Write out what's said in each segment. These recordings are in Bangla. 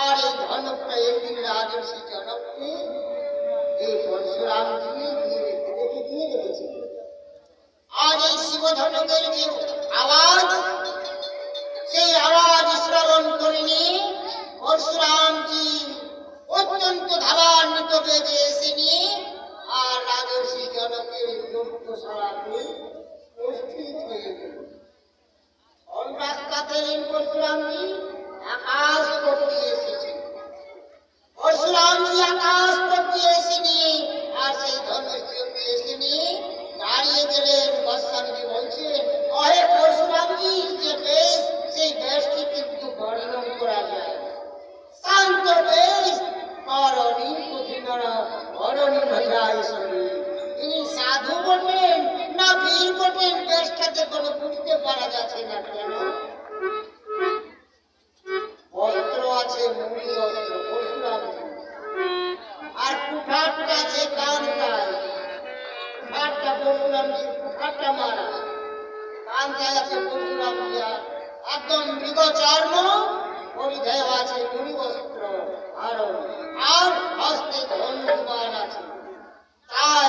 আর এই ধন একদিন রাজস্বী জনককে এই পরশুরামজি দিয়ে রেখে দিয়ে রেখেছিল আর এই শিব শিবধনকের যে আওয়াজ সেই আওয়াজ শ্রবণ করিনি পরশুরামজি অত্যন্ত ধাবান্বিত বেগে এসেনি আর রাজস্বী জনকের লক্ষ্য সারাতে উপস্থিত হয়ে গেল অন রাস্তা পেলেন পরশুরামজি তিনি সাধু বটেন না বীর বটেন বেশটাতে কোনো বুঝতে পারা যাচ্ছে না কেন? একদম মৃগ চর্ম পরিধেয় আছে গুরু বস্ত্র আর আর হস্তে ধনুবান আছে। তাই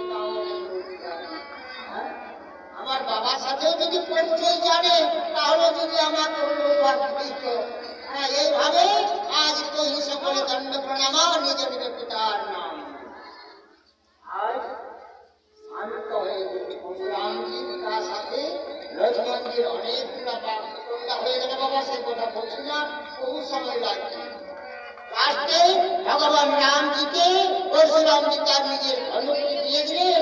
আমার বাবার সাথেও যদি পরিচয় জানে, তাহলে যদি আমাকে অনুভব হ্যাঁ এইভাবে আজ তো সকলে দণ্ড প্রণাম নিজ নিজ পিতার সাথে কথা সময় লাগছে ভগবান রামজিকে পরশুরামজি তার নিজের ধনুকে দিয়ে দিলেন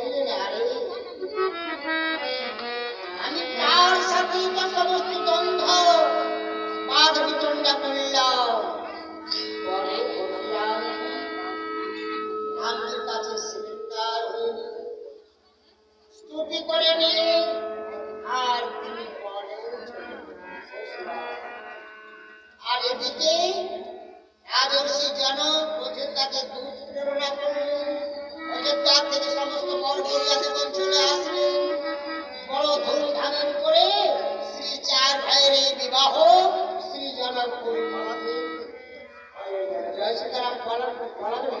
এদিকে রাজর্ষি জনক অযোধ্যাকে দুধ প্রেরণা করলেন অযোধ্যার থেকে সমস্ত পরপরিয়াদের চলে আসলেন বড় ধুমধামের করে শ্রী চার ভাইয়ের এই বিবাহ শ্রী জনকপুর মালাতে জয় সীতারাম, পালন বলাবে